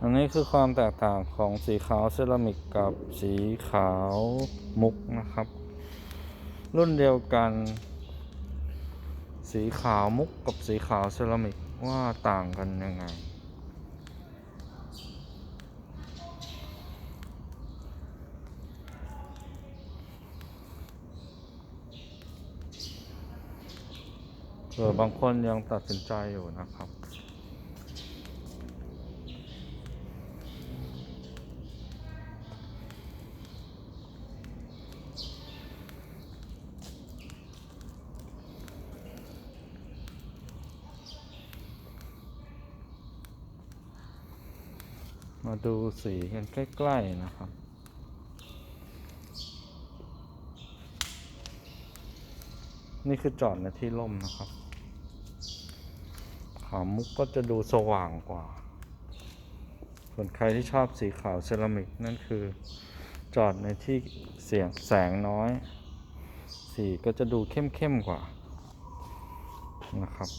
อันนี้คือความแตกต่างของสีขาวเซรามิกกับสีขาวมุกนะครับ รุ่นเดียวกัน สีขาวมุกกับสีขาวเซรามิกว่าต่างกันยังไง เผื่อบางคนยังตัดสินใจอยู่นะครับ มาดูสีกันใกล้ ๆ นะครับ นี่คือจอดในที่ร่มนะครับ ขาวมุกก็จะดูสว่างกว่า ส่วนใครที่ชอบสีขาวเซรามิกนั่นคือจอดในที่เสียงแสงน้อย สีก็จะดูเข้มๆกว่านะครับ